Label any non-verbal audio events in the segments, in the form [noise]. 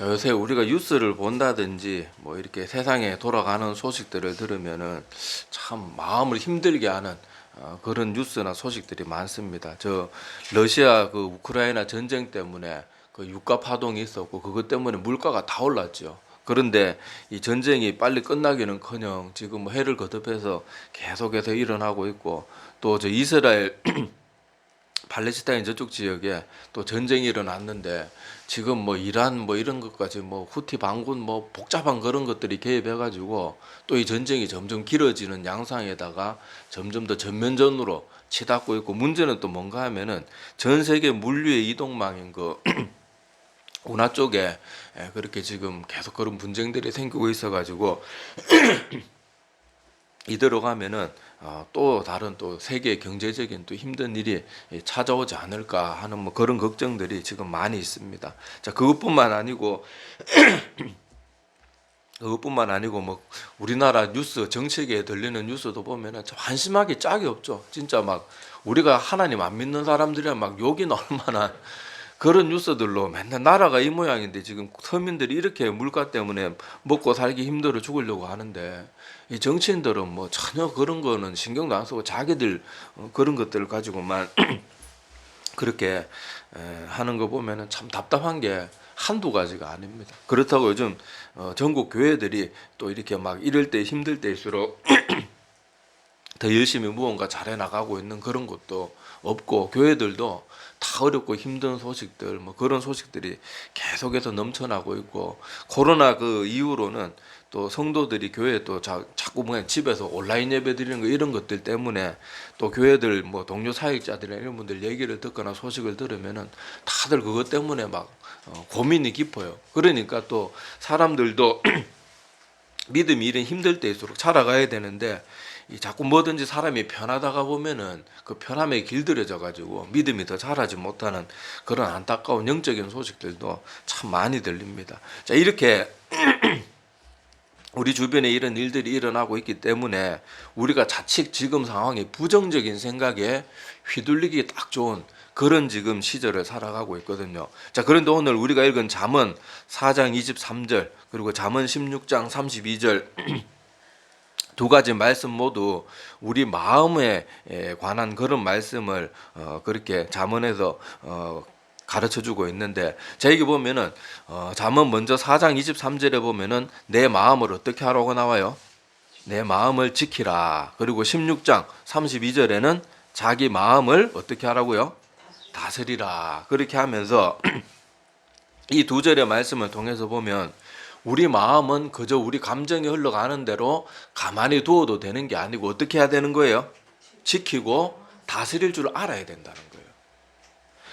자, 요새 우리가 뉴스를 본다든지 뭐 이렇게 세상에 돌아가는 소식들을 들으면은 참 마음을 힘들게 하는 어, 그런 뉴스나 소식들이 많습니다. 저 러시아 그 우크라이나 전쟁 때문에 그 유가 파동이 있었고 그것 때문에 물가가 다 올랐죠. 그런데 이 전쟁이 빨리 끝나기는커녕 지금 뭐 해를 거듭해서 계속해서 일어나고 있고 또 저 이스라엘 [clears throat] 팔레스타인 저쪽 지역에 또 전쟁이 일어났는데 지금 뭐 이란 뭐 이런 것까지 뭐 후티 반군 뭐 복잡한 그런 것들이 개입해 가지고 또 이 전쟁이 점점 길어지는 양상에다가 점점 더 전면전으로 치닫고 있고 문제는 또 뭔가 하면은 전 세계 물류의 이동망인 그 운하 [clears throat] 쪽에 예, 그렇게 지금 계속 그런 분쟁들이 생기고 있어 가지고 [clears throat] 이대로 가면은 어, 또 다른 또 세계 경제적인 또 힘든 일이 예, 찾아오지 않을까 하는 뭐 그런 걱정들이 지금 많이 있습니다. 자 그것뿐만 아니고 [clears throat] 그것뿐만 아니고 뭐 우리나라 뉴스 정책에 들리는 뉴스도 보면은 참 한심하기 짝이 없죠. 진짜 막 우리가 하나님 안 믿는 사람들이랑 막 욕이 나올 만한 그런 뉴스들로 맨날 나라가 이 모양인데 지금 서민들이 이렇게 물가 때문에 먹고 살기 힘들어 죽으려고 하는데 이 정치인들은 뭐 전혀 그런 거는 신경도 안 쓰고 자기들 어, 그런 것들을 가지고만 [clears throat] 그렇게 에, 하는 거 보면은 참 답답한 게 한두 가지가 아닙니다. 그렇다고 요즘 어, 전국 교회들이 또 이렇게 막 이럴 때 힘들 때일수록 [clears throat] 더 열심히 무언가 잘해 나가고 있는 그런 것도 없고 교회들도 다 어렵고 힘든 소식들 뭐 그런 소식들이 계속해서 넘쳐나고 있고 코로나 그 이후로는 또 성도들이 교회에 또 자, 자꾸 뭐 집에서 온라인 예배 드리는 거 이런 것들 때문에 또 교회들 뭐 동료 사역자들이나 이런 분들 얘기를 듣거나 소식을 들으면은 다들 그것 때문에 막 어, 고민이 깊어요. 그러니까 또 사람들도 [clears throat] 믿음이 이런 힘들 때일수록 살아가야 되는데 이 자꾸 뭐든지 사람이 편하다가 보면은 그 편함에 길들여져 가지고 믿음이 더 자라지 못하는 그런 안타까운 영적인 소식들도 참 많이 들립니다. 자 이렇게 [clears throat] 우리 주변에 이런 일들이 일어나고 있기 때문에 우리가 자칫 지금 상황에 부정적인 생각에 휘둘리기 딱 좋은 그런 지금 시절을 살아가고 있거든요. 자, 그런데 오늘 우리가 읽은 잠언 4장 23절 그리고 잠언 16장 32절 [clears throat] 두 가지 말씀 모두 우리 마음에 에 관한 그런 말씀을 어, 그렇게 잠언에서 어, 가르쳐 주고 있는데 자 여기 보면은 어, 잠언 먼저 4장 23절에 보면은 내 마음을 어떻게 하라고 나와요? 내 마음을 지키라. 그리고 16장 32절에는 자기 마음을 어떻게 하라고요? 다스리라. 그렇게 하면서 [clears throat] 이 두 절의 말씀을 통해서 보면 우리 마음은 그저 우리 감정이 흘러가는 대로 가만히 두어도 되는 게 아니고 어떻게 해야 되는 거예요? 지키고 다스릴 줄 알아야 된다는 거예요.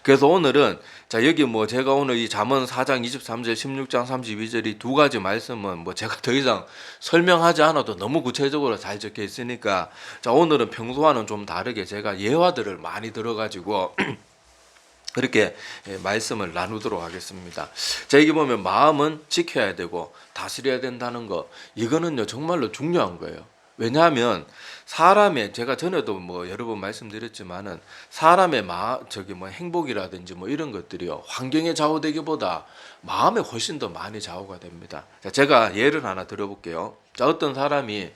그래서 오늘은 자 여기 뭐 제가 오늘 이 잠언 4장 23절 16장 32절 이 두 가지 말씀은 뭐 제가 더 이상 설명하지 않아도 너무 구체적으로 잘 적혀 있으니까 자 오늘은 평소와는 좀 다르게 제가 예화들을 많이 들어가지고 [clears throat] 그렇게 예, 말씀을 나누도록 하겠습니다. 자, 여기 보면 마음은 지켜야 되고 다스려야 된다는 거 이거는요 정말로 중요한 거예요. 왜냐하면 사람의 제가 전에도 뭐 여러 번 말씀드렸지만은 사람의 마 저기 뭐 행복이라든지 뭐 이런 것들이요 환경에 좌우되기보다 마음에 훨씬 더 많이 좌우가 됩니다. 자, 제가 예를 하나 들어볼게요. 자, 어떤 사람이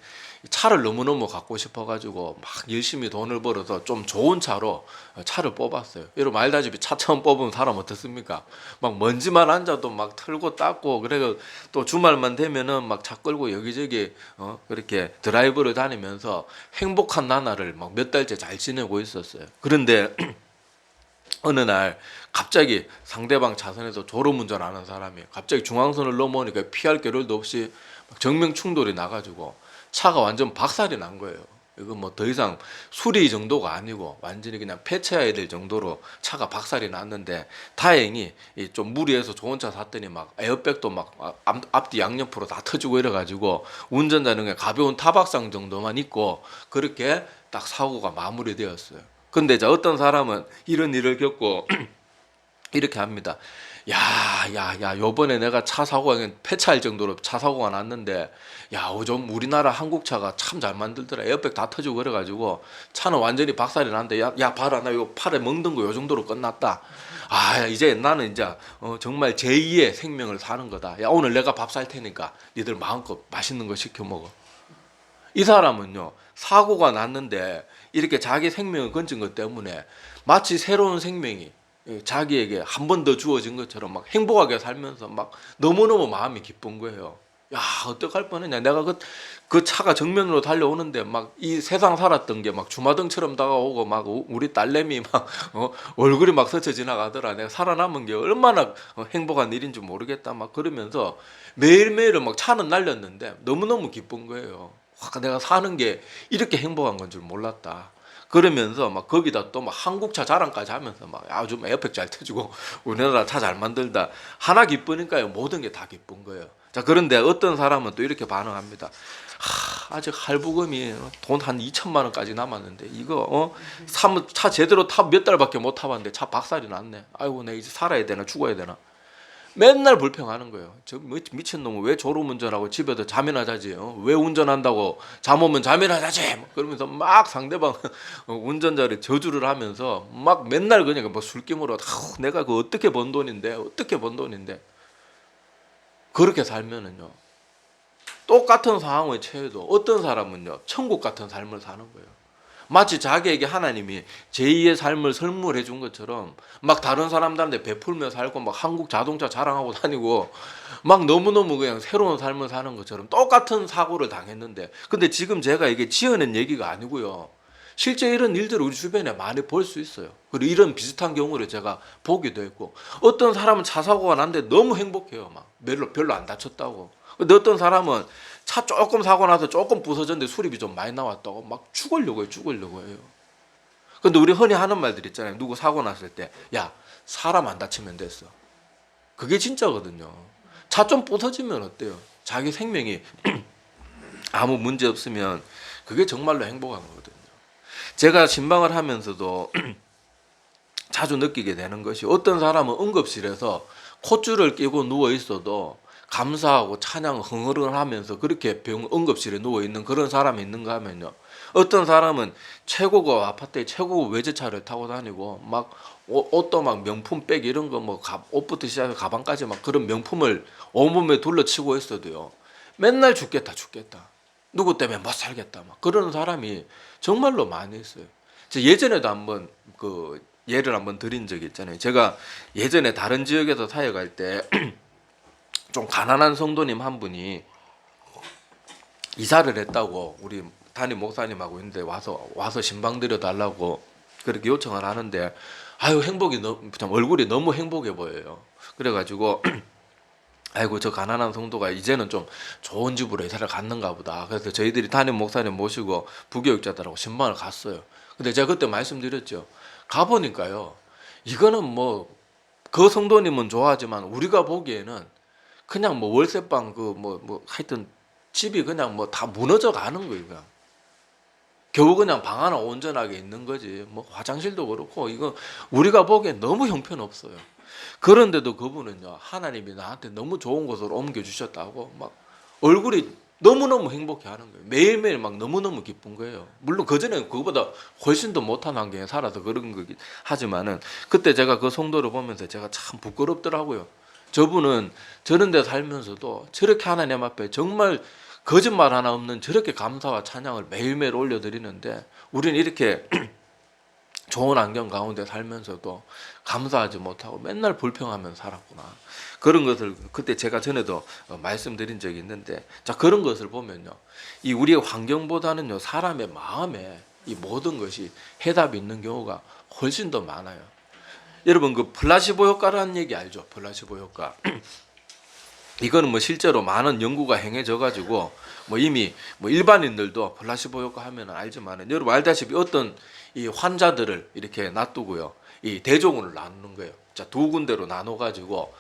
차를 너무너무 갖고 싶어가지고 막 열심히 돈을 벌어서 좀 좋은 차로 차를 뽑았어요. 여러분 알다시피 차 처음 뽑으면 사람 어떻습니까? 막 먼지만 앉아도 막 털고 닦고 그래서 또 주말만 되면은 막 차 끌고 여기저기 어 그렇게 드라이브를 다니면서 행복한 나날을 막 몇 달째 잘 지내고 있었어요. 그런데 [clears throat] 어느 날 갑자기 상대방 차선에서 졸음운전 하는 사람이 갑자기 중앙선을 넘어오니까 피할 겨를도 없이 막 정면 충돌이 나가지고 차가 완전 박살이 난 거예요. 이거 뭐더 이상 수리 정도가 아니고 완전히 그냥 폐차해야 될 정도로 차가 박살이 났는데 다행히 이좀 무리해서 좋은 차 샀더니 막 에어백도 막 앞, 앞뒤 양옆으로 다 터지고 이래가지고 운전자는 그냥 가벼운 타박상 정도만 있고 그렇게 딱 사고가 마무리되었어요. 근데 자 어떤 사람은 이런 일을 겪고 [clears throat] 이렇게 합니다. 야, 야, 야, 요번에 내가 차 사고가 폐차할 정도로 차 사고가 났는데, 야, 요즘 우리나라 한국 차가 참 잘 만들더라. 에어백 다 터지고 그래가지고 차는 완전히 박살이 났는데, 야, 야, 봐라, 나 요 팔에 멍든 거 요 정도로 끝났다. 아 이제 나는 이제 어, 정말 제2의 생명을 사는 거다. 야 오늘 내가 밥 살 테니까 니들 마음껏 맛있는 거 시켜 먹어. 이 사람은요 사고가 났는데 이렇게 자기 생명을 건진 것 때문에 마치 새로운 생명이 예, 자기에게 한 번 더 주어진 것처럼 막 행복하게 살면서 막 너무너무 마음이 기쁜 거예요. 야 어떡할 뻔했냐. 내가 그, 그 차가 정면으로 달려오는데 막 이 세상 살았던 게 막 주마등처럼 다가오고 막 우- 우리 딸내미 막 [laughs] 어, 얼굴이 막 스쳐 지나가더라. 내가 살아남은 게 얼마나 어, 행복한 일인지 모르겠다. 막 그러면서 매일매일 막 차는 날렸는데 너무너무 기쁜 거예요. 와, 내가 사는 게 이렇게 행복한 건 줄 몰랐다 그러면서 막 거기다 또 막 한국차 자랑까지 하면서 막 아주 에어백 잘 터지고 [laughs] 우리나라 차 잘 만들다 하나 기쁘니까요 모든 게 다 기쁜 거예요. 자 그런데 어떤 사람은 또 이렇게 반응합니다. 하, 아직 할부금이 돈 한 2천만 원까지 남았는데 이거 어? 사무- 차 제대로 타 몇 달밖에 못 타봤는데 차 박살이 났네. 아이고 내 이제 살아야 되나 죽어야 되나. 맨날 불평하는 거예요. 저 미- 미친 놈은 왜 졸음 운전하고 집에서 잠이나 자지? 어? 왜 운전한다고 잠 오면 잠이나 자지? 막 그러면서 막 상대방 어, [laughs] 운전자를 저주를 하면서 막 맨날 그냥 뭐 술김으로 내가 그 어떻게 번 돈인데 어떻게 번 돈인데 그렇게 살면은요 똑같은 상황에 처해도 어떤 사람은요 천국 같은 삶을 사는 거예요. 마치 자기에게 하나님이 제2의 삶을 선물해 준 것처럼 막 다른 사람들한테 베풀며 살고 막 한국 자동차 자랑하고 다니고 막 너무너무 그냥 새로운 삶을 사는 것처럼 똑같은 사고를 당했는데 근데 지금 제가 이게 지어낸 얘기가 아니고요. 실제 이런 일들을 우리 주변에 많이 볼 수 있어요. 그리고 이런 비슷한 경우를 제가 보기도 했고 어떤 사람은 차 사고가 났는데 너무 행복해요. 막 별로 별로 안 다쳤다고. 근데 어떤 사람은 차 조금 사고 나서 조금 부서졌는데 수리비 좀 많이 나왔다고 막 죽으려고 해요. 죽으려고 해요. 근데 우리 흔히 하는 말들 있잖아요. 누구 사고 났을 때, 야 사람 안 다치면 됐어. 그게 진짜거든요. 차 좀 부서지면 어때요? 자기 생명이 [clears throat] 아무 문제 없으면 그게 정말로 행복한 거거든요. 제가 신방을 하면서도 [clears throat] 자주 느끼게 되는 것이 어떤 사람은 응급실에서 콧줄을 끼고 누워 있어도 감사하고 찬양 흥얼흥얼하면서 그렇게 병 응급실에 누워 있는 그런 사람이 있는가 하면요. 어떤 사람은 최고급 아파트에 최고급 외제차를 타고 다니고 막 옷- 옷도 막 명품 백 이런 거 뭐 옷부터 시작해서 가방까지 막 그런 명품을 온몸에 둘러치고 있어도요. 맨날 죽겠다 죽겠다. 누구 때문에 못 살겠다 막 그런 사람이 정말로 많이 있어요. 저 예전에도 한번 그 예를 한번 드린 적이 있잖아요. 제가 예전에 다른 지역에서 사역할 때 [clears throat] 좀 가난한 성도님 한 분이 이사를 했다고 우리 담임 목사님하고 있는데 와서 와서 신방 드려 달라고 그렇게 요청을 하는데 아유 행복이 너무 참 얼굴이 너무 행복해 보여요. 그래가지고 [clears throat] 아이고 저 가난한 성도가 이제는 좀 좋은 집으로 이사를 갔는가 보다. 그래서 저희들이 담임 목사님 모시고 부교육자들하고 신방을 갔어요. 근데 제가 그때 말씀드렸죠. 가보니까요. 이거는 뭐 그 성도님은 좋아하지만 우리가 보기에는 그냥 뭐 월세방 그뭐뭐 하여튼 집이 그냥 뭐 다 무너져 가는 거예요. 그냥. 겨우 그냥 방 하나 온전하게 있는 거지. 뭐 화장실도 그렇고 이거 우리가 보기엔 너무 형편없어요. 그런데도 그분은요 하나님이 나한테 너무 좋은 곳으로 옮겨 주셨다고 막 얼굴이 너무너무 행복해 하는 거예요. 매일매일 막 너무너무 기쁜 거예요. 물론 그전에 그거보다 훨씬 더 못한 환경에 살아서 그런 거긴 하지만은 그때 제가 그 성도를 보면서 제가 참 부끄럽더라고요. 저분은 저런 데 살면서도 저렇게 하나님 앞에 정말 거짓말 하나 없는 저렇게 감사와 찬양을 매일매일 올려드리는데 우리는 이렇게 [clears throat] 좋은 환경 가운데 살면서도 감사하지 못하고 맨날 불평하며 살았구나. 그런 것을 그때 제가 전에도 어, 말씀드린 적이 있는데 자 그런 것을 보면요. 이 우리의 환경보다는요 사람의 마음에 이 모든 것이 해답이 있는 경우가 훨씬 더 많아요. 여러분 그 플라시보 효과라는 얘기 알죠? 플라시보 효과. [clears throat] 이거는 뭐 실제로 많은 연구가 행해져 가지고 뭐 이미 뭐 일반인들도 플라시보 효과 하면 알지만은 여러분 알다시피 어떤 이 환자들을 이렇게 놔두고요. 이 대종을 나누는 거예요. 자, 두 군데로 나눠 가지고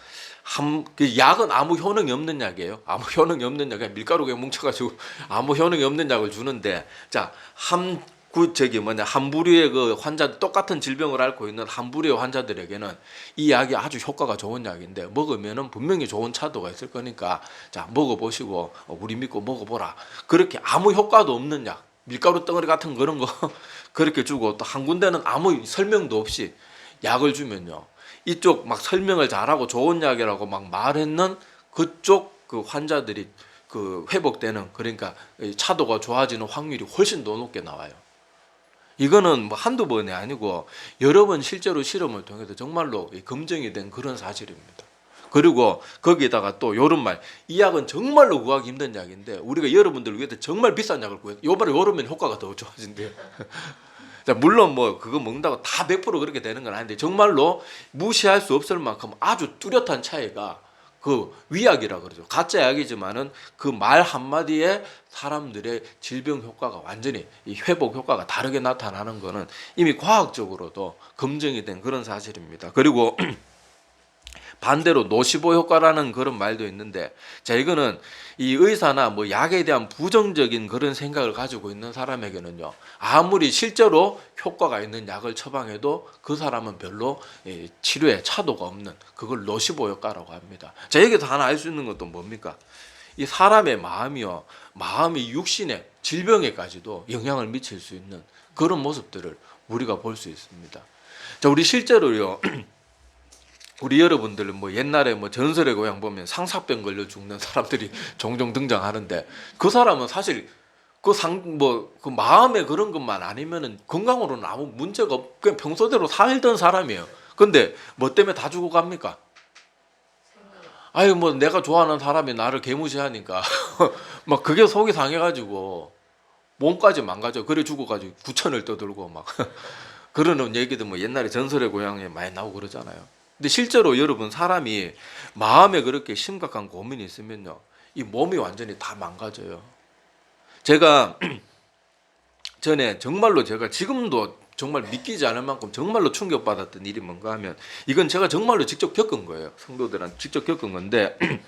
한 그 약은 아무 효능이 없는 약이에요. 아무 [laughs] 효능이 없는 약, 그냥 밀가루에 뭉쳐 가지고 [laughs] 아무 효능이 없는 약을 주는데 자, 한 그 저기 뭐냐 한 부류의 그 환자 똑같은 질병을 앓고 있는 한 부류의 환자들에게는 이 약이 아주 효과가 좋은 약인데 먹으면은 분명히 좋은 차도가 있을 거니까 자 먹어보시고 어, 우리 믿고 먹어보라 그렇게 아무 효과도 없는 약 밀가루 덩어리 같은 그런 거 [laughs] 그렇게 주고 또 한 군데는 아무 설명도 없이 약을 주면요 이쪽 막 설명을 잘하고 좋은 약이라고 막 말했는 그쪽 그 환자들이 그 회복되는 그러니까 이 차도가 좋아지는 확률이 훨씬 더 높게 나와요. 이거는 뭐 한두 번이 아니고 여러 번 실제로 실험을 통해서 정말로 이 검증이 된 그런 사실입니다. 그리고 거기에다가 또 요런 말, 이 약은 정말로 구하기 힘든 약인데 우리가 여러분들 위해서 정말 비싼 약을 구해. 요번에 요러면 효과가 더 좋아진대요. [laughs] 자, 물론 뭐 그거 먹는다고 다 100% 그렇게 되는 건 아닌데 정말로 무시할 수 없을 만큼 아주 뚜렷한 차이가 그 위약이라 그러죠. 가짜 약이지만은 그 말 한마디에 사람들의 질병 효과가 완전히 이 회복 효과가 다르게 나타나는 거는 이미 과학적으로도 검증이 된 그런 사실입니다. 그리고 [clears throat] 반대로 노시보 효과라는 그런 말도 있는데 자 이거는 이 의사나 뭐 약에 대한 부정적인 그런 생각을 가지고 있는 사람에게는요 아무리 실제로 효과가 있는 약을 처방해도 그 사람은 별로 예, 치료에 차도가 없는 그걸 노시보 효과라고 합니다. 자 여기서 하나 알 수 있는 것도 뭡니까? 이 사람의 마음이요 마음이 육신에 질병에까지도 영향을 미칠 수 있는 그런 모습들을 우리가 볼 수 있습니다. 자 우리 실제로요. [clears throat] 우리 여러분들은 뭐 옛날에 뭐 전설의 고향 보면 상사병 걸려 죽는 사람들이 [laughs] 종종 등장하는데 그 사람은 사실 그 상 뭐 그 마음에 그런 것만 아니면은 건강으로는 아무 문제가 없 그냥 평소대로 살던 사람이에요. 근데 뭐 때문에 다 죽어 갑니까? 아유 뭐 내가 좋아하는 사람이 나를 개무시하니까 [laughs] 막 그게 속이 상해가지고 몸까지 망가져 그래 죽어가지고 구천을 떠들고 막 [laughs] 그러는 얘기도 뭐 옛날에 전설의 고향에 많이 나오고 그러잖아요. 근데 실제로 여러분 사람이 마음에 그렇게 심각한 고민이 있으면요 이 몸이 완전히 다 망가져요. 제가 [clears throat] 전에 정말로 제가 지금도 정말 믿기지 않을 만큼 정말로 충격받았던 일이 뭔가 하면 이건 제가 정말로 직접 겪은 거예요. 성도들한테 직접 겪은 건데 [clears throat]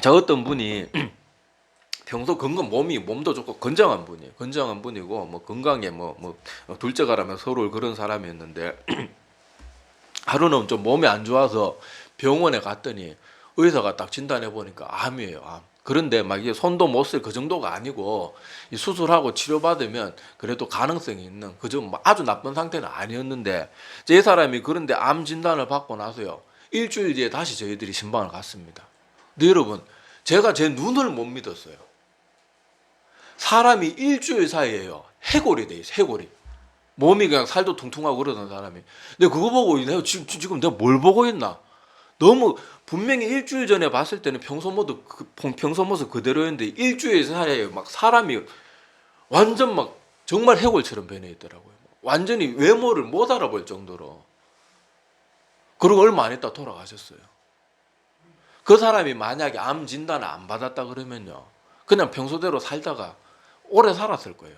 자 어떤 분이 [clears throat] 평소 건강 몸이 몸도 좋고 건장한 분이에요. 건장한 분이고 뭐 건강에 뭐뭐 둘째가라면 서로 그런 사람이었는데 하루는 좀 몸이 안 좋아서 병원에 갔더니 의사가 딱 진단해 보니까 암이에요. 암. 그런데 막 이게 손도 못 쓸 그 정도가 아니고 이 수술하고 치료받으면 그래도 가능성이 있는 그저 뭐 아주 나쁜 상태는 아니었는데 제 사람이 그런데 암 진단을 받고 나서요 일주일 뒤에 다시 저희들이 신방을 갔습니다. 근데 여러분 제가 제 눈을 못 믿었어요. 사람이 일주일 사이에요 해골이 돼 있어 해골이 몸이 그냥 살도 퉁퉁하고 그러던 사람이 근데 그거 보고 내가 지금 지금 내가 뭘 보고 있나 너무 분명히 일주일 전에 봤을 때는 평소 모습 그 평소 모습 그대로였는데 일주일 사이에 막 사람이 완전 막 정말 해골처럼 변해 있더라고요. 완전히 외모를 못 알아볼 정도로. 그리고 얼마 안 있다 돌아가셨어요. 그 사람이 만약에 암 진단을 안 받았다 그러면요. 그냥 평소대로 살다가 오래 살았을 거예요.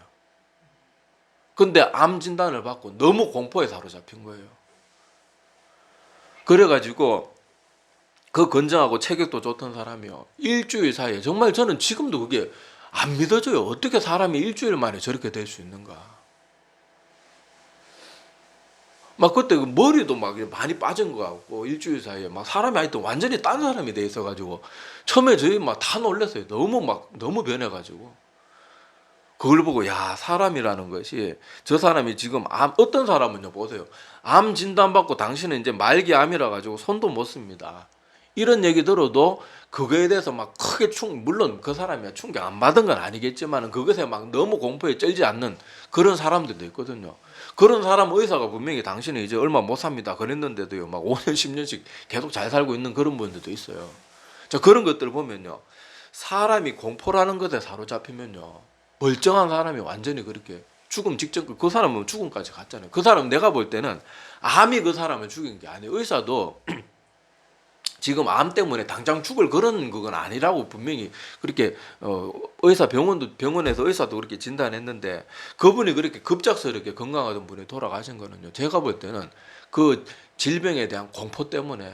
근데 암 진단을 받고 너무 공포에 사로잡힌 거예요. 그래가지고 그 건강하고 체격도 좋던 사람이요. 일주일 사이에 정말 저는 지금도 그게 안 믿어져요. 어떻게 사람이 일주일 만에 저렇게 될 수 있는가. 막 그때 그 머리도 막 많이 빠진 것 같고 일주일 사이에 막 사람이 하여튼 완전히 딴 사람이 돼 있어가지고 처음에 저희 막 다 놀랐어요. 너무 막 너무 변해가지고 그걸 보고 야 사람이라는 것이 저 사람이 지금 암 어떤 사람은요 보세요 암 진단 받고 당신은 이제 말기 암이라 가지고 손도 못 씁니다. 이런 얘기 들어도 그거에 대해서 막 크게 충 물론 그 사람이 충격 안 받은 건 아니겠지만 그것에 막 너무 공포에 쩔지 않는 그런 사람들도 있거든요. 그런 사람 의사가 분명히 당신은 이제 얼마 못 삽니다 그랬는데도요 막 5년 10년씩 [laughs] 계속 잘 살고 있는 그런 분들도 있어요. 자 그런 것들 보면요 사람이 공포라는 것에 사로잡히면요 멀쩡한 사람이 완전히 그렇게 죽음 직전 그 사람은 죽음까지 갔잖아요. 그 사람 내가 볼 때는 암이 그 사람을 죽인 게 아니에요. 의사도 [clears throat] 지금 암 때문에 당장 죽을 그런 그건 아니라고 분명히 그렇게 어 의사 병원도 병원에서 의사도 그렇게 진단했는데 그분이 그렇게 급작스럽게 건강하던 분이 돌아가신 거는요. 제가 볼 때는 그 질병에 대한 공포 때문에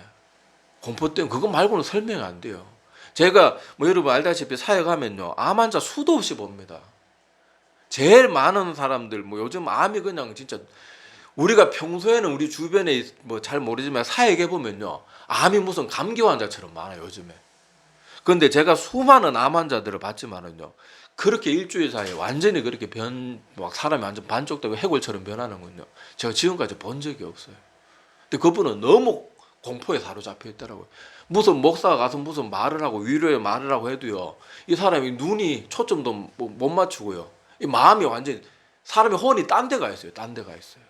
공포 때문에 그거 말고는 설명이 안 돼요. 제가 뭐 여러분 알다시피 사회 가면요. 암 환자 수도 없이 봅니다. 제일 많은 사람들 뭐 요즘 암이 그냥 진짜 우리가 평소에는 우리 주변에 뭐 잘 모르지만 사회에 보면요 암이 무슨 감기 환자처럼 많아요 요즘에. 근데 제가 수많은 암 환자들을 봤지만은요 그렇게 일주일 사이에 완전히 그렇게 변 막 사람이 완전 반쪽되고 해골처럼 변하는군요. 제가 지금까지 본 적이 없어요. 근데 그분은 너무 공포에 사로잡혀 있더라고요. 무슨 목사가 가서 무슨 말을 하고 위로의 말을 하고 해도요. 이 사람이 눈이 초점도 뭐- 못 맞추고요. 이 마음이 완전 히 사람의 혼이 딴 데가 있어요. 딴 데가 있어요.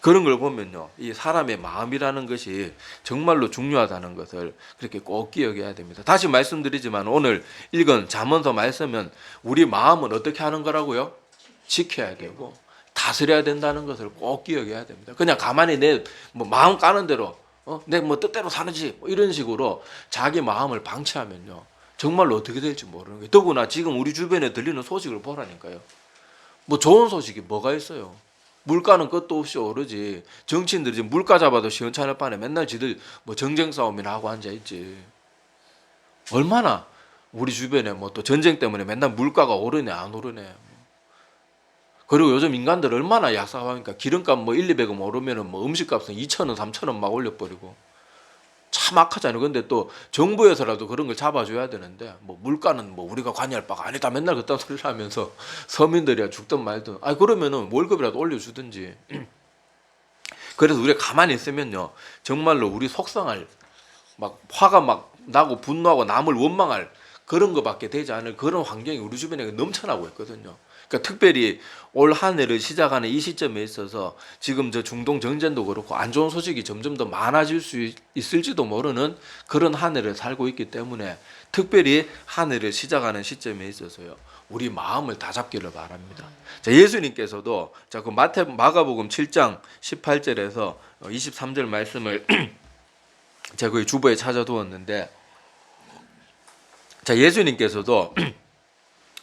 그런 걸 보면요. 이 사람의 마음이라는 것이 정말로 중요하다는 것을 그렇게 꼭 기억해야 됩니다. 다시 말씀드리지만 오늘 읽은 잠언서 말씀은 우리 마음은 어떻게 하는 거라고요? 지켜야 되고 다스려야 된다는 것을 꼭 기억해야 됩니다. 그냥 가만히 내 뭐 마음 까는 대로 어? 내 뭐 뜻대로 사는지 뭐 이런 식으로 자기 마음을 방치하면요. 정말로 어떻게 될지 모르는 거예요. 더구나 지금 우리 주변에 들리는 소식을 보라니까요. 뭐 좋은 소식이 뭐가 있어요? 물가는 끝도 없이 오르지. 정치인들이 지금 물가 잡아도 시원찮을 바에 맨날 지들 뭐 정쟁 싸움이나 하고 앉아 있지. 얼마나 우리 주변에 뭐 또 전쟁 때문에 맨날 물가가 오르네 안 오르네. 그리고 요즘 인간들 얼마나 약삭하니까 기름값 뭐 1, 200원 오르면은 뭐 음식값은 2,000원, 3,000원 막 올려버리고 참 악하잖아요. 근데 또 정부에서라도 그런 걸 잡아줘야 되는데 뭐 물가는 뭐 우리가 관여할 바가 아니다. 맨날 그딴 소리를 하면서 [laughs] 서민들이야 죽든 말든. 아 그러면은 월급이라도 올려주든지. [clears throat] 그래서 우리가 가만히 있으면요 정말로 우리 속상할 막 화가 막 나고 분노하고 남을 원망할 그런 거밖에 되지 않을 그런 환경이 우리 주변에 넘쳐나고 있거든요. 그러니까 특별히 올 한 해를 시작하는 이 시점에 있어서 지금 저 중동 정전도 그렇고 안 좋은 소식이 점점 더 많아질 수 있- 있을지도 모르는 그런 한 해를 살고 있기 때문에 특별히 한 해를 시작하는 시점에 있어서요. 우리 마음을 다 잡기를 바랍니다. 자, 예수님께서도 자, 그 마태 마가복음 7장 18절에서 23절 말씀을 [clears throat] 제가 거기 주보에 찾아두었는데 자, 예수님께서도 [clears throat]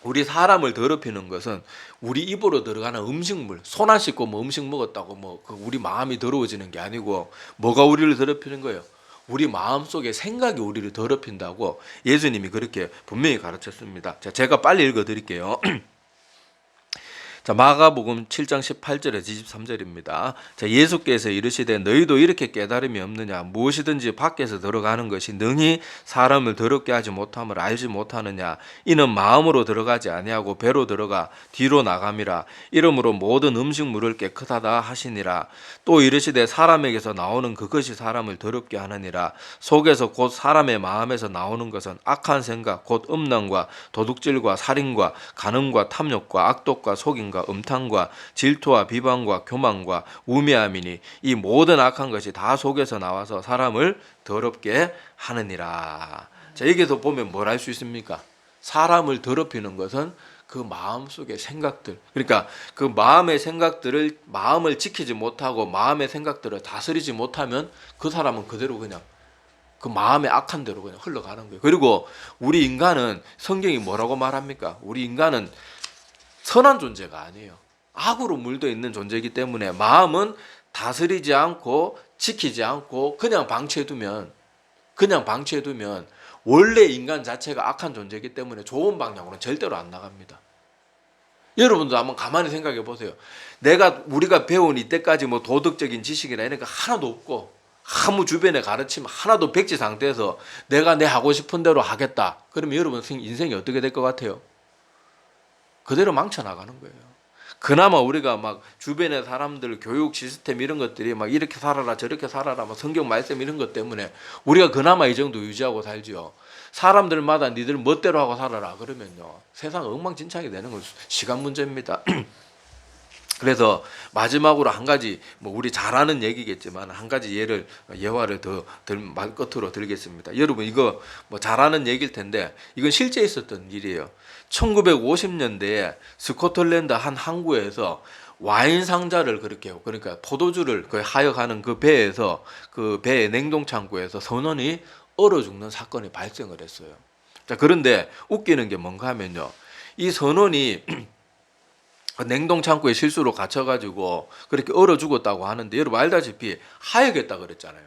우리 사람을 더럽히는 것은 우리 입으로 들어가는 음식물 손 안 씻고 뭐 음식 먹었다고 뭐그 우리 마음이 더러워지는 게 아니고 뭐가 우리를 더럽히는 거예요? 우리 마음 속에 생각이 우리를 더럽힌다고 예수님이 그렇게 분명히 가르쳤습니다. 자, 제가 빨리 읽어 드릴게요. [clears throat] 자, 마가복음 7장 18절에서 23절입니다. 자, 예수께서 이르시되 너희도 이렇게 깨달음이 없느냐? 무엇이든지 밖에서 들어가는 것이 능히 사람을 더럽게 하지 못함을 알지 못하느냐? 이는 마음으로 들어가지 아니하고 배로 들어가 뒤로 나감이라. 이러므로 모든 음식물을 깨끗하다 하시니라. 또 이르시되 사람에게서 나오는 그것이 사람을 더럽게 하느니라. 속에서 곧 사람의 마음에서 나오는 것은 악한 생각 곧 음란과 도둑질과 살인과 간음과 탐욕과 악독과 속임과 음탕과 질투와 비방과 교만과 우매함이니 이 모든 악한 것이 다 속에서 나와서 사람을 더럽게 하느니라. 자 여기서 보면 뭘 알 수 있습니까? 사람을 더럽히는 것은 그 마음 속의 생각들. 그러니까 그 마음의 생각들을 마음을 지키지 못하고 마음의 생각들을 다스리지 못하면 그 사람은 그대로 그냥 그 마음의 악한 대로 그냥 흘러가는 거예요. 그리고 우리 인간은 성경이 뭐라고 말합니까? 우리 인간은 선한 존재가 아니에요. 악으로 물도 있는 존재이기 때문에 마음은 다스리지 않고 지키지 않고 그냥 방치해두면 그냥 방치해두면 원래 인간 자체가 악한 존재이기 때문에 좋은 방향으로는 절대로 안 나갑니다. 여러분도 한번 가만히 생각해 보세요. 내가 우리가 배운 이때까지 뭐 도덕적인 지식이나 이런 거 하나도 없고 아무 주변에 가르침 하나도 백지 상태에서 내가 내 하고 싶은 대로 하겠다. 그러면 여러분 인생이 어떻게 될 것 같아요? 그대로 망쳐 나가는 거예요. 그나마 우리가 막 주변의 사람들 교육 시스템 이런 것들이 막 이렇게 살아라 저렇게 살아라 막 성경 말씀 이런 것 때문에 우리가 그나마 이 정도 유지하고 살지요. 사람들마다 니들 멋대로 하고 살아라 그러면요 세상 엉망진창이 되는 건 시간 문제입니다. [clears throat] 그래서 마지막으로 한 가지 뭐 우리 잘 아는 얘기겠지만 한 가지 예를 예화를 더 들, 말 끝으로 들겠습니다. 여러분 이거 뭐잘 아는 얘기일 텐데 이건 실제 있었던 일이에요. 1950년대에 스코틀랜드 한 항구에서 와인 상자를 그렇게 그러니까 포도주를 그 하역하는 그 배에서 그 배의 냉동 창고에서 선원이 얼어 죽는 사건이 발생을 했어요. 자 그런데 웃기는 게 뭔가 하면요. 이 선원이 [clears throat] 그 냉동 창고에 실수로 갇혀가지고 그렇게 얼어 죽었다고 하는데 여러분 알다시피 하얘겠다 그랬잖아요.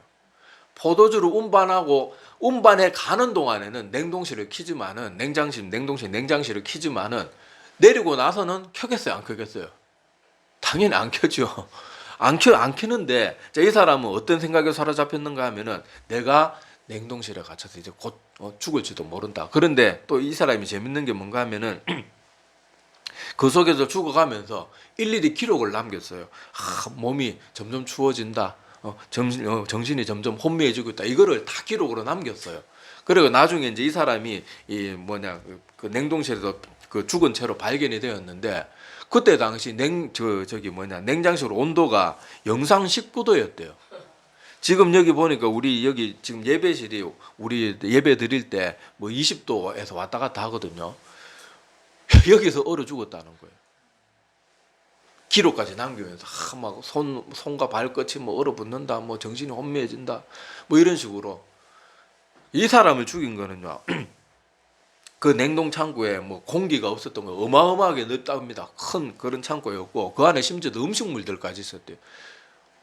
포도주를 운반하고 운반해 가는 동안에는 냉동실을 키지만은 냉장실, 냉동실, 냉장실을 키지만은 내리고 나서는 켜겠어요, 안 켜겠어요? 당연히 안 켜죠. [laughs] 안 켜, 안 켜는데 자, 이 사람은 어떤 생각에 사로잡혔는가 하면은 내가 냉동실에 갇혀서 이제 곧 어, 죽을지도 모른다. 그런데 또 이 사람이 재밌는 게 뭔가 하면은 [clears throat] 그 속에서 죽어가면서 일일이 기록을 남겼어요. 아, 몸이 점점 추워진다. 어, 정신, 어, 정신이 점점 혼미해지고 있다. 이거를 다 기록으로 남겼어요. 그리고 나중에 이제 이 사람이 이 뭐냐 그, 그 냉동실에서 그 죽은 채로 발견이 되었는데 그때 당시 냉 저 저기 뭐냐 냉장실 온도가 영상 19도였대요. 지금 여기 보니까 우리 여기 지금 예배실이 우리 예배 드릴 때 뭐 20도에서 왔다 갔다 하거든요. [laughs] 여기서 얼어 죽었다는 거예요. 기록까지 남기면서 아, 막손 손과 발끝이 뭐 얼어붙는다, 뭐 정신이 혼미해진다, 뭐 이런 식으로 이 사람을 죽인 거는요. [clears throat] 그 냉동 창고에 뭐 공기가 없었던 거 어마어마하게 넓답니다. 큰 그런 창고였고 그 안에 심지어 음식물들까지 있었대요.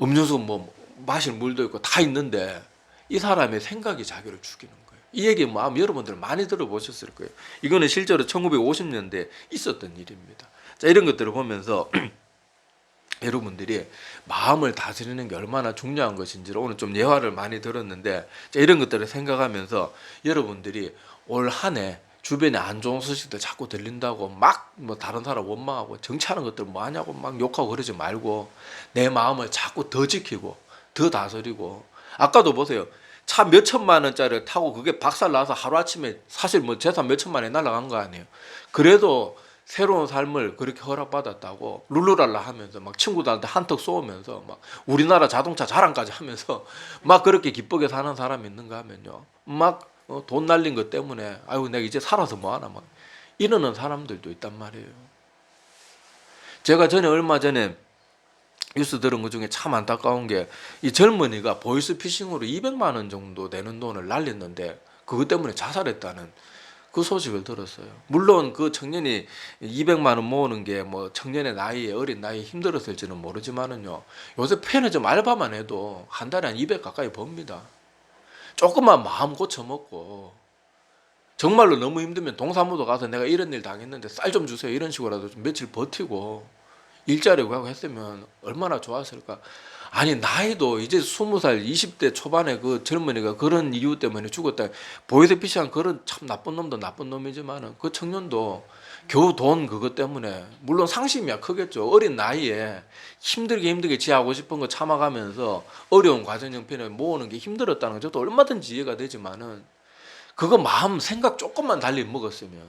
음료수 뭐 마실 물도 있고 다 있는데 이 사람의 생각이 자기를 죽이는 거예요. 이 얘기 뭐 아마 여러분들 많이 들어보셨을 거예요. 이거는 실제로 1950년대 있었던 일입니다. 자 이런 것들을 보면서 [clears throat] 여러분들이 마음을 다스리는 게 얼마나 중요한 것인지를 오늘 좀 예화를 많이 들었는데 자, 이런 것들을 생각하면서 여러분들이 올 한 해 주변에 안 좋은 소식들 자꾸 들린다고 막 뭐 다른 사람 원망하고 정치하는 것들 뭐 하냐고 막 욕하고 그러지 말고 내 마음을 자꾸 더 지키고 더 다스리고 아까도 보세요 차 몇 천만 원짜리 타고 그게 박살 나서 하루아침에 사실 뭐 재산 몇 천만 원이 날라간 거 아니에요. 그래도 새로운 삶을 그렇게 허락받았다고 룰루랄라 하면서 막 친구들한테 한턱 쏘면서 막 우리나라 자동차 자랑까지 하면서 [laughs] 막 그렇게 기쁘게 사는 사람이 있는가 하면요. 막 어, 돈 날린 것 때문에 아유 내가 이제 살아서 뭐하나 막 이러는 사람들도 있단 말이에요. 제가 전에 얼마 전에 뉴스 들은 것 중에 참 안타까운 게 이 젊은이가 보이스피싱으로 200만 원 정도 되는 돈을 날렸는데 그것 때문에 자살했다는 그 소식을 들었어요. 물론 그 청년이 200만 원 모으는 게 뭐 청년의 나이에 어린 나이에 힘들었을지는 모르지만은요. 요새 편의점 알바만 해도 한 달에 한 200 가까이 법니다. 조금만 마음 고쳐 먹고 정말로 너무 힘들면 동사무도 가서 내가 이런 일 당했는데 쌀 좀 주세요 이런 식으로라도 좀 며칠 버티고 일자리 구하고 했으면 얼마나 좋았을까. 아니 나이도 이제 스무 살 20대 초반에 그 젊은이가 그런 이유 때문에 죽었다. 보이스피싱한 그런 참 나쁜 놈도 나쁜 놈이지만은 그 청년도 겨우 돈 그것 때문에 물론 상심이야 크겠죠. 어린 나이에 힘들게 힘들게 지 하고 싶은 거 참아가면서 어려운 과정 형편에 모으는 게 힘들었다는 건 저도 얼마든지 이해가 되지만은 그거 마음 생각 조금만 달리 먹었으면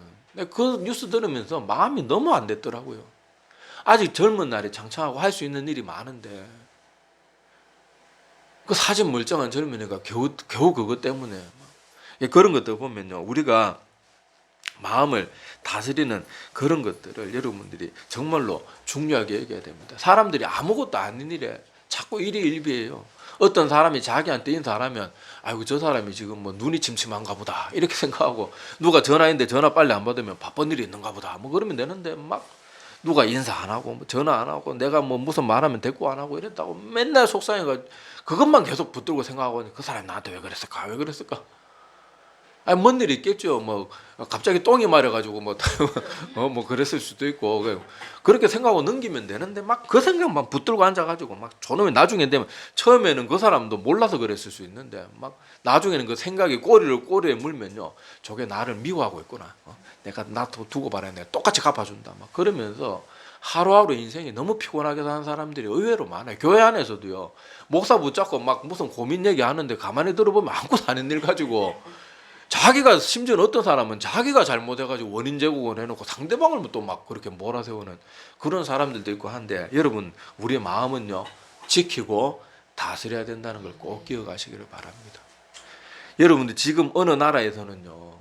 그 뉴스 들으면서 마음이 너무 안 됐더라고요. 아직 젊은 날에 장창하고 할 수 있는 일이 많은데 그 사진 멀쩡한 젊은이가 겨우 겨우 그것 때문에 막. 예, 그런 것들 보면요 우리가 마음을 다스리는 그런 것들을 여러분들이 정말로 중요하게 여겨야 됩니다. 사람들이 아무것도 아닌 일에 자꾸 일이 일비해요. 어떤 사람이 자기한테 인사하면 아이고 저 사람이 지금 뭐 눈이 침침한가 보다 이렇게 [laughs] 생각하고 누가 전화했는데 전화 빨리 안 받으면 바쁜 일이 있는가 보다 뭐 그러면 되는데 막 누가 인사 안 하고 뭐 전화 안 하고 내가 뭐 무슨 말하면 대꾸 안 하고 이랬다고 맨날 속상해가 그것만 계속 붙들고 생각하고 그 사람이 나한테 왜 그랬을까? 왜 그랬을까? 아니 뭔 일이 있겠죠. 뭐 갑자기 똥이 마려가지고 뭐어뭐 [laughs] 그랬을 수도 있고. 그- 그렇게 생각하고 넘기면 되는데 막 그 생각만 붙들고 앉아가지고 막 저놈이 나중에 되면 처음에는 그 사람도 몰라서 그랬을 수 있는데 막 나중에는 그 생각이 꼬리를 꼬리에 물면요. 저게 나를 미워하고 있구나. 어? 내가 나 두- 두고 봐라 내가 똑같이 갚아준다. 막 그러면서 하루하루 인생이 너무 피곤하게 사는 사람들이 의외로 많아요. 교회 안에서도요. 목사 붙잡고 막 무슨 고민 얘기하는데 가만히 들어보면 아무것도 아닌 일 가지고 자기가 심지어 어떤 사람은 자기가 잘못해가지고 원인 제공을 해놓고 상대방을 또 막 그렇게 몰아세우는 그런 사람들도 있고 한데 여러분 우리의 마음은요 지키고 다스려야 된다는 걸 꼭 기억하시기를 바랍니다. 여러분들 지금 어느 나라에서는요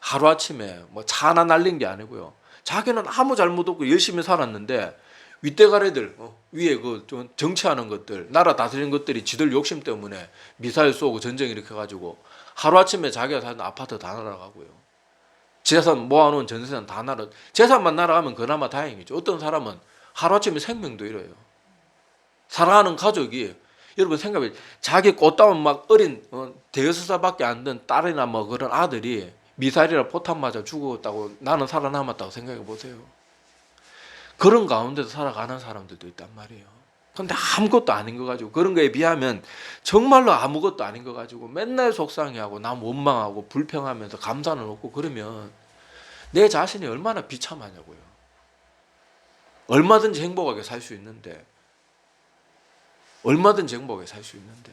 하루 아침에 뭐차 하나 날린 게 아니고요 자기는 아무 잘못 없고 열심히 살았는데 윗대가리들 어, 위에 그좀 정치하는 것들 나라 다스리는 것들이 지들 욕심 때문에 미사일 쏘고 전쟁 일으켜가지고 하루아침에 자기가 사는 아파트 다 날아가고요. 재산 모아놓은 전세산 다 날아 재산만 날아가면 그나마 다행이죠. 어떤 사람은 하루아침에 생명도 잃어요. 사랑하는 가족이 여러분 생각해 자기 꽃다운 막 어린 어, 대여섯 살밖에 안 된 딸이나 뭐 그런 아들이 미사일이나 포탄 맞아 죽었다고 나는 살아남았다고 생각해 보세요. 그런 가운데서 살아가는 사람들도 있단 말이에요. 근데 아무것도 아닌 거 가지고 그런 거에 비하면 정말로 아무것도 아닌 거 가지고 맨날 속상해하고 남 원망하고 불평하면서 감사는 없고 그러면 내 자신이 얼마나 비참하냐고요. 얼마든지 행복하게 살 수 있는데 얼마든지 행복하게 살 수 있는데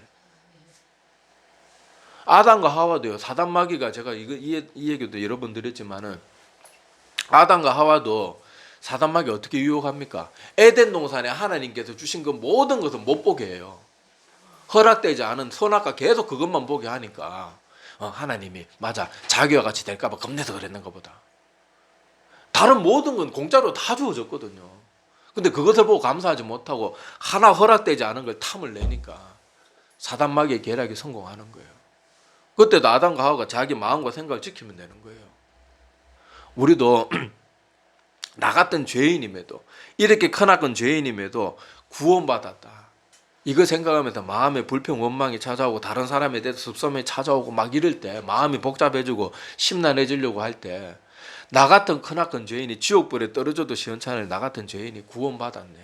아담과 하와도요 사단 마귀가 제가 이거 이, 이 얘기도 여러 번 드렸지만은 아담과 하와도 사단 마귀 어떻게 유혹합니까? 에덴 동산에 하나님께서 주신 그 모든 것을 못 보게 해요. 허락되지 않은 선악과 계속 그것만 보게 하니까 어, 하나님이 맞아 자기와 같이 될까봐 겁내서 그랬는 것보다 다른 모든 건 공짜로 다 주어졌거든요. 근데 그것을 보고 감사하지 못하고 하나 허락되지 않은 걸 탐을 내니까 사단 마귀의 계략이 성공하는 거예요. 그때도 아담과 하와가 자기 마음과 생각을 지키면 되는 거예요. 우리도 [clears throat] 나 같은 죄인임에도 이렇게 크나큰 죄인임에도 구원받았다. 이거 생각하면서 마음에 불평 원망이 찾아오고 다른 사람에 대해서 습성이 찾아오고 막 이럴 때 마음이 복잡해지고 심란해지려고 할 때 나 같은 크나큰 죄인이 지옥불에 떨어져도 시원찮을 나 같은 죄인이 구원받았네.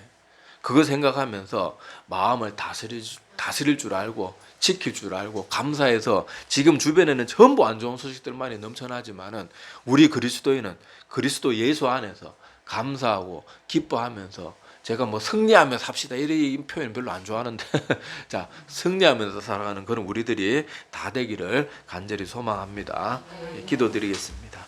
그거 생각하면서 마음을 다스릴, 줄- 다스릴 줄 알고 지킬 줄 알고 감사해서 지금 주변에는 전부 안 좋은 소식들만이 넘쳐나지만은 우리 그리스도인은 그리스도 예수 안에서 감사하고 기뻐하면서 제가 뭐 승리하면서 삽시다 이 표현 별로 안 좋아하는데 [laughs] 자 승리하면서 살아가는 그런 우리들이 다 되기를 간절히 소망합니다. 예, 기도드리겠습니다.